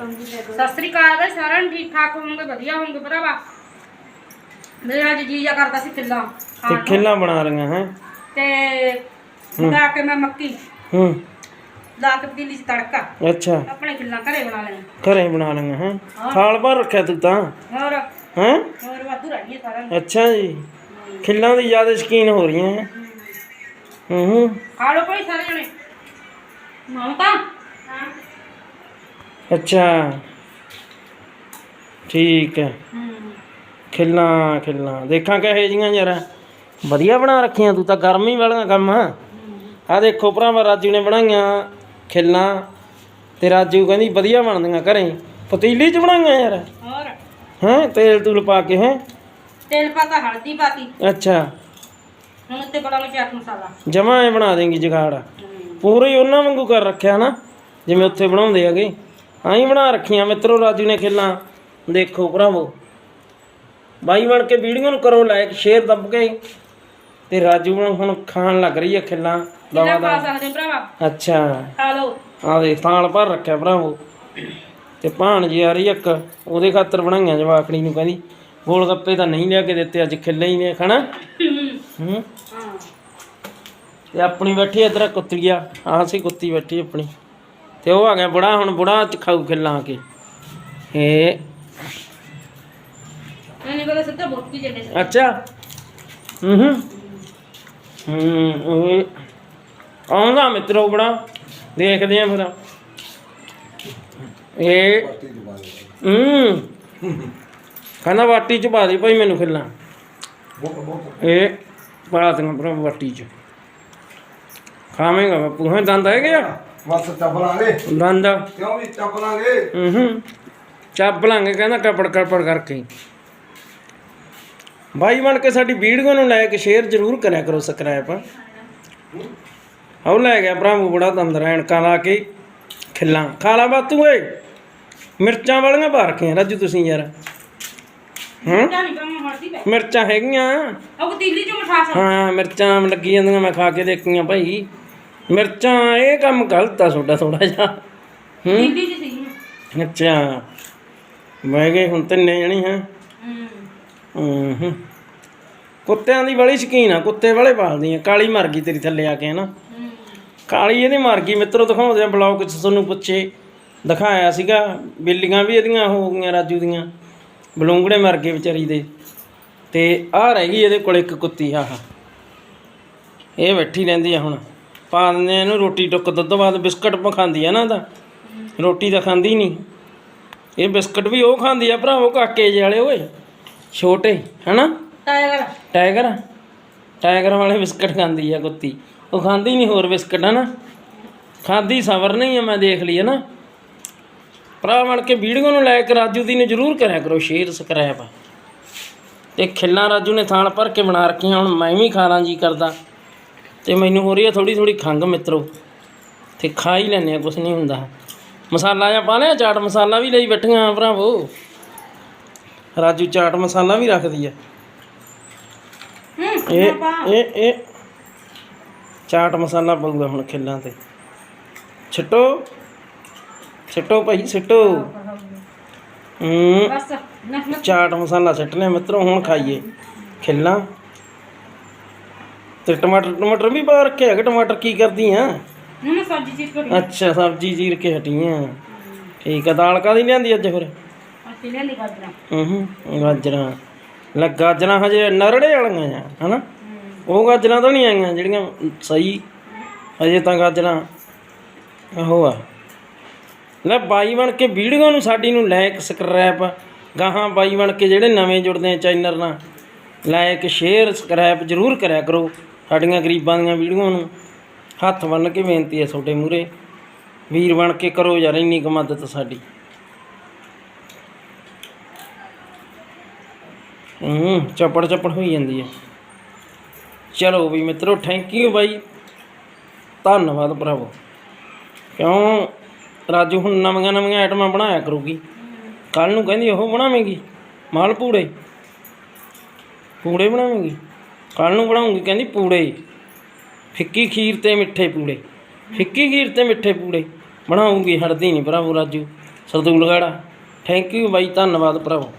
ਸਤਿ ਸ੍ਰੀ ਅਕਾਲ ਬਈ ਸਾਰਿਆਂ ਨੂੰ ਠੀਕ ਠਾਕ ਹੋਵੋਗੇ ਵਧੀਆ ਹੋਵੋਗੇ ਭਰਾਵਾ। ਮੇਰਾ ਅੱਜ ਜੀ ਜਾ ਕਰਦਾ ਸੀ ਕਿੱਲਾ ਤੇ ਖਾਣ ਨੂੰ। ਖਿੱਲਾਂ ਬਣਾ ਰਹੀਆਂ ਹੈ। ਤੇ ਲਾ ਕੇ ਮੈਂ ਮੱਕੀ। ਹੂੰ। ਲਾ ਕੇ ਪਤੀਲੀ ਚ ਤੜਕਾ। ਅੱਛਾ। ਆਪਣੇ ਕਿੱਲਾ ਘਰੇ ਬਣਾ ਲੈਣੇ। ਘਰੇ ਬਣਾ ਲਈਆਂ ਹੈ। ਥਾਲ ਭਰ ਰੱਖਿਆ ਤੂੰ ਤਾਂ। ਹੋਰ? ਹੈ? ਹੋਰ ਵਾਧੂ ਰਹੀ ਹੈ ਸਾਰਿਆਂ ਨੂੰ। ਅੱਛਾ ਜੀ। ਖਿੱਲਾਂ ਦੀ ਜ਼ਿਆਦਾ ਸ਼ਕੀਨ ਹੋ ਰਹੀਆਂ ਹੈ। ਹੂੰ। ਹੂੰ ਖਾ ਲਓ ਕੋਈ ਸਾਰੇ ਜਣੇ ਮਮਤਾ ਅੱਛਾ। ਠੀਕ ਹੈ। ਖਿੱਲਾਂ ਖਿੱਲਾਂ ਦੇਖਾਂ ਕਹੇ ਜੀਆਂ ਯਾਰ। ਵਧੀਆ ਬਣਾ ਰੱਖੀਆਂ ਤੂੰ ਤਾਂ ਗਰਮੀ ਵਾਲੀਆਂ ਕੰਮ। ਆ ਦੇਖੋ ਭਰਾਵਾ ਰਾਜੂ ਨੇ ਬਣਾਈਆਂ ਖਿੱਲਾਂ ਤੇ ਰਾਜੂ ਕਹਿੰਦੀ ਵਧੀਆ ਬਣਦੀਆਂ ਘਰੇ। ਪਤੀਲੀ ਚ ਬਣਾਈਆਂ ਯਾਰ। ਹੋਰ? ਹੈਂ ਤੇਲ ਤੂਲ ਪਾ ਕੇ ਹੈ? ਤੇਲ ਪਾਤਾ ਹਲਦੀ ਪਾਤੀ ਅੱਛਾ। ਹੁਣ ਉੱਤੇ ਬੜਾ ਚਾਟ ਮਸਾਲਾ। ਜਮਾ ਐ ਬਣਾ ਦੇਂਗੀ ਜਗਾੜ। ਪੂਰੇ ਉਹਨਾਂ ਵਾਂਗੂ ਕਰ ਰੱਖਿਆ ਨਾ ਜਿਵੇਂ ਉੱਥੇ ਬਣਾਉਂਦੇ ਹੈਗੇ। ਆਹੀਂ ਬਣਾ ਰੱਖੀਆਂ ਮਿੱਤਰੋ ਰਾਜੂ ਨੇ ਖਿੱਲਾਂ। ਦੇਖੋ ਭਰਾਵੋ। ਬਾਈ ਬਣ ਕੇ ਵੀਡੀਓ ਨੂੰ ਕਰੋ ਲਾਈਕ ਸ਼ੇਅਰ ਦੱਬ ਕੇ। ਤੇ ਰਾਜੂ ਨੂੰ ਹੁਣ ਖਾਣ ਲੱਗ ਰਹੀ ਹੈ ਖਿੱਲਾਂ। ਕਿੰਨਾ ਦਾ। ਸਕਦੇ ਹੋ ਭਰਾਵਾ? ਅੱਛਾ। ਖਾ ਲਓ। ਆ ਦੇ ਥਾਲ ਭਰ ਰੱਖਿਆ ਭਰਾਵੋ। ਤੇ ਭਾਣ ਜੀ ਆ ਰਹੀ ਇੱਕ। ਉਹਦੇ ਖਾਤਰ ਬਣਾਈਆਂ ਜਵਾਕੜੀ ਨੂੰ ਕਹਿੰਦੀ। ਗੋਲ ਗੱਪੇ ਤਾਂ ਨਹੀਂ ਲਿਆ ਕੇ ਦਿੱਤੇ ਅੱਜ ਖਿੱਲੇ ਹੀ ਨੇ ਖਾਣਾ ਹੂੰ। ਹਾਂ। ਤੇ ਆਪਣੀ ਬੈਠੀ ਇਧਰ ਕੁੱਤੀਆ ਆਹ ਸੀ ਕੁੱਤੀ ਬੈਠੀ ਆਪਣੀ। ਤੇ ਉਹ ਆ ਗਿਆ ਬੁੜਾ ਹੁਣ ਬੁੜਾ ਖਾਊ ਖਿੱਲਾਂ ਕੇ। ਇਹ ਇਹਨੇ ਕੋਲ ਸਿੱਧਾ ਬੋਤੀ ਸੀ। ਅੱਛਾ। ਹੂੰ ਹੂੰ ਹੂੰ ਆਉਂਦਾ ਮਿੱਤਰੋ ਬੜਾ ਦੇਖਦੇ ਆ ਫਿਰ। ਇਹ ਹੂੰ। ਕਹਿੰਦਾ ਵਾਟੀ ਚ ਪਾ ਦੇ ਭਾਈ ਮੈਨੂੰ ਖਿੱਲਾਂ। ਇਹ ਪਾ ਦਿੰਗਾ ਭਰਾ ਵਾਟੀ ਚ। ਖਾਵੇਂਗਾ ਬਾਪੂ ਹਾਂ ਦੰਦ ਹੈਗੇ ਆ? ਬਸ ਚੱਪਲਾਂਗੇ ਦੰਦ ਕਿਉਂ ਵੀ ਚੱਪਲਾਂਗੇ ਹੂੰ ਹੂੰ ਚੱਬ ਲਾਂਗੇ ਕਹਿੰਦਾ ਕਪੜ ਕਪੜ ਕਰਕੇ ਬਾਈ ਬਣ ਕੇ ਸਾਡੀ ਵੀਡੀਓ ਨੂੰ ਲਾਇਕ ਸ਼ੇਅਰ ਜ਼ਰੂਰ ਕਰਿਆ ਕਰੋ ਸਬਸਕ੍ਰਾਈਬ ਆਉ ਲੈ ਗਿਆ ਭਰਾਵੋ ਬੜਾ ਤੰਦਰ ਐਨਕਾਂ ਲਾ ਕੇ ਖਿੱਲਾਂ। ਖਾ ਲਾ ਬਾਤੂ ਓਏ ਮਿਰਚਾਂ ਵਾਲੀਆਂ ਪਾ ਰੱਖੀਆਂ ਰਾਜੂ ਤੁਸੀਂ ਯਾਰ। ਹੂੰ? ਮਿਰਚਾਂ ਹੈਗੀਆਂ। ਉਹ ਪਤੀਲੀ ਚ ਮਠਾਸ ਹਾਂ ਮਿਰਚਾਂ ਲੱਗੀ ਜਾਂਦੀਆਂ ਮੈਂ ਖਾ ਕੇ ਦੇਖੀਆਂ ਭਾਈ। ਮਿਰਚਾਂ ਇਹ ਕੰਮ ਗਲਤ ਆ ਤੁਹਾਡਾ ਥੋੜਾ ਜਿਹਾ। ਹੂੰ? ਸੀ ਅੱਛਾ। ਮੈਂ ਗਏ ਹੁਣ ਤਿੰਨੇ ਜਣੀ ਹੈ। ਹੂੰ। ਹੂੰ। ਕੁੱਤਿਆਂ ਦੀ ਬੜੀ ਸ਼ਕੀਨ ਆ ਕੁੱਤੇ ਵਾਲੇ ਪਾਲਦੀ ਆ ਕਾਲੀ ਮਰ ਗਈ ਤੇਰੀ ਥੱਲੇ ਆ ਕੇ ਹਨਾ? ਹੂੰ। ਕਾਲੀ ਇਹਦੀ ਮਰ ਗਈ ਮਿੱਤਰੋ ਦਿਖਾਉਂਦੇ ਆ ਬਲੌਗ ਚ ਤੁਹਾਨੂੰ ਪੁੱਛੇ। ਦਿਖਾਇਆ ਸੀਗਾ ਬਿੱਲੀਆਂ ਵੀ ਇਹਦੀਆਂ ਹੋ ਗਈਆਂ ਰਾਜੂ ਦੀਆਂ। ਬਲੂੰਗੜੇ ਮਰ ਗਏ ਵਿਚਾਰੀ ਦੇ। ਤੇ ਆਹ ਰਹਿ ਗਈ ਇਹਦੇ ਕੋਲ ਇੱਕ ਕੁੱਤੀ ਆਹ। ਇਹ ਬੈਠੀ ਰਹਿੰਦੀ ਆ ਹੁਣ। ਪਾ ਦਿੰਦੇ ਆ ਇਹਨੂੰ ਰੋਟੀ ਟੁੱਕ ਦੁੱਧ ਬਾਅਦ ਬਿਸਕਟ ਖਾਂਦੀ ਆ ਨਾ ਦਾ ਰੋਟੀ ਤਾਂ ਖਾਂਦੀ ਨਹੀਂ। ਇਹ ਬਿਸਕਟ ਵੀ ਉਹ ਖਾਂਦੀ ਆ ਭਰਾਵੋ ਕਾਕੇ ਜਿਹੇ ਵਾਲੇ ਓਏ। ਛੋਟੇ ਹਨਾ? Tiger tiger? ਟਾਈਗਰ ਵਾਲੇ ਬਿਸਕਟ ਖਾਂਦੀ ਆ ਕੁੱਤੀ। ਉਹ ਖਾਂਦੀ ਨਹੀਂ ਹੋਰ ਬਿਸਕਟ ਹਨਾ? ਖਾਂਦੀ ਸਬਰ ਨਹੀਂ ਆ ਮੈਂ ਦੇਖ ਲਈ ਹਨਾ ਭਰਾ ਬਣ ਕੇ ਵੀਡੀਓ ਨੂੰ ਲਾਇਕ ਰਾਜੂ ਦੀ ਨੂੰ ਜ਼ਰੂਰ ਕਰਿਆ ਕਰੋ ਸ਼ੇਅਰ ਸਬਸਕ੍ਰਾਈਬ। ਤੇ ਖਿੱਲਾਂ ਰਾਜੂ ਨੇ ਥਾਲ ਭਰ ਕੇ ਬਣਾ ਰੱਖੀਆਂ ਹੁਣ ਮੈਂ ਵੀ ਖਾ ਲਾਂ ਜੀ ਕਰਦਾ। ਤੇ ਮੈਨੂੰ ਹੋ ਰਹੀ ਆ ਥੋੜੀ ਥੋੜੀ ਖੰਗ ਮਿੱਤਰੋ ਤੇ ਖਾ ਹੀ ਲੈਨੇ ਆ ਕੁਛ ਨਹੀਂ ਹੁੰਦਾ। ਮਸਾਲਾ ਜਾਂ ਪਾ ਲਿਆ ਚਾਟ ਮਸਾਲਾ ਵੀ ਲਈ ਬੈਠੀਆਂ ਭਰਾਵੋ। ਰਾਜੂ ਚਾਟ ਮਸਾਲਾ ਵੀ ਰੱਖਦੀ ਆ। ਹੂੰ ਇਹ ਇਹ ਇਹ ਚਾਟ ਮਸਾਲਾ ਪਊਗਾ ਹੁਣ ਖਿੱਲਾਂ ਤੇ। ਛਿੱਟੋ ਛਿੱਟੋ ਭਾਈ ਛਿੱਟੋ। ਹੂੰ ਚਾਟ ਮਸਾਲਾ ਛਿੱਟ ਲਿਆ ਮਿੱਤਰੋ ਹੁਣ ਖਾਈਏ। ਖਿੱਲਾਂ। ਤੇ ਟਮਾਟਰ ਟਮਾਟਰ ਵੀ ਪਾ ਰੱਖਿਆ ਕਿ ਟਮਾਟਰ ਕੀ ਕਰਦੀ ਆ ਸਬਜ਼ੀ ਕਰੀ ਅੱਛਾ ਸਬਜ਼ੀ ਚੀਰ ਕੇ ਹਟੀਆਂ। ਠੀਕ ਆ ਦਾਲ ਕਾਦੀ ਲਿਆਂਦੀ ਅੱਜ ਫਿਰ? ਅਸੀਂ ਲੈ ਲਈ ਗਾਜਰਾਂ। ਹੂੰ ਹੂੰ ਗਾਜਰਾਂ। ਲੈ ਗਾਜਰਾਂ ਹਜੇ ਨਰੜੇ ਵਾਲੀਆਂ ਆ ਹਨਾ? ਉਹ ਗਾਜਰਾਂ ਤਾਂ ਨਹੀਂ ਆਈਆਂ ਜਿਹੜੀਆਂ ਸਹੀ। ਹਜੇ ਤਾਂ ਗਾਜਰਾਂ ਉਹ ਆ। ਲੈ ਬਾਈ ਬਣ ਕੇ ਵੀਡੀਓ ਨੂੰ ਸਾਡੀ ਨੂੰ ਲਾਇਕ ਸਬਸਕ੍ਰਾਈਬ ਗਾਹਾਂ ਬਾਈ ਬਣ ਕੇ ਜਿਹੜੇ ਨਵੇਂ ਜੁੜਦੇ ਆ ਚੈਨਲ ਨਾਲ ਲਾਇਕ ਸ਼ੇਅਰ ਸਬਸਕ੍ਰਾਈਬ ਜ਼ਰੂਰ ਕਰਿਆ ਕਰੋ। ਸਾਡੀਆਂ ਗਰੀਬਾਂ ਦੀਆਂ ਵੀਡੀਓਆਂ ਨੂੰ ਹੱਥ ਬੰਨ ਕੇ ਬੇਨਤੀ ਹੈ ਤੁਹਾਡੇ ਮੂਰੇ ਵੀਰ ਬਣ ਕੇ ਕਰੋ ਯਾਰ, ਇੰਨੀ ਕੁ ਮਦਦ ਸਾਡੀ। ਹੂੰ, ਚੱਪੜ ਚੱਪੜ ਹੋਈ ਜਾਂਦੀ ਹੈ। ਚਲੋ ਵੀ ਮਿੱਤਰੋ ਥੈਂਕ ਯੂ ਬਾਈ। ਧੰਨਵਾਦ ਭਰਾਵੋ। ਕਿਉਂ? ਰਾਜੂ ਹੁਣ ਨਵੀਆਂ ਨਵੀਆਂ ਆਈਟਮਾਂ ਬਣਾਇਆ ਕਰੂਗੀ। ਕੱਲ ਨੂੰ ਕਹਿੰਦੀ ਉਹ ਬਣਾਵੇਂਗੀ। ਮਾਲ ਪੂੜੇ। ਪੂੜੇ ਬਣਾਵੇਂਗੀ। ਕੱਲ ਨੂੰ ਬਣਾਉਂਗੀ, ਕਹਿੰਦੀ ਪੂੜੇ। ਫਿੱਕੀ ਖੀਰ ਤੇ ਮਿੱਠੇ ਪੂੜੇ। ਫਿੱਕੀ ਖੀਰ ਤੇ ਮਿੱਠੇ ਪੂੜੇ। ਬਣਾਉਂਗੀ ਹੜਦੀ ਨਹੀਂ ਭਰਾਵੋ ਰਾਜੂ। ਸਰਦੂਲਗੜ੍ਹ ਥੈਂਕ ਯੂ ਬਾਈ, ਧੰਨਵਾਦ ਭਰਾਵੋ।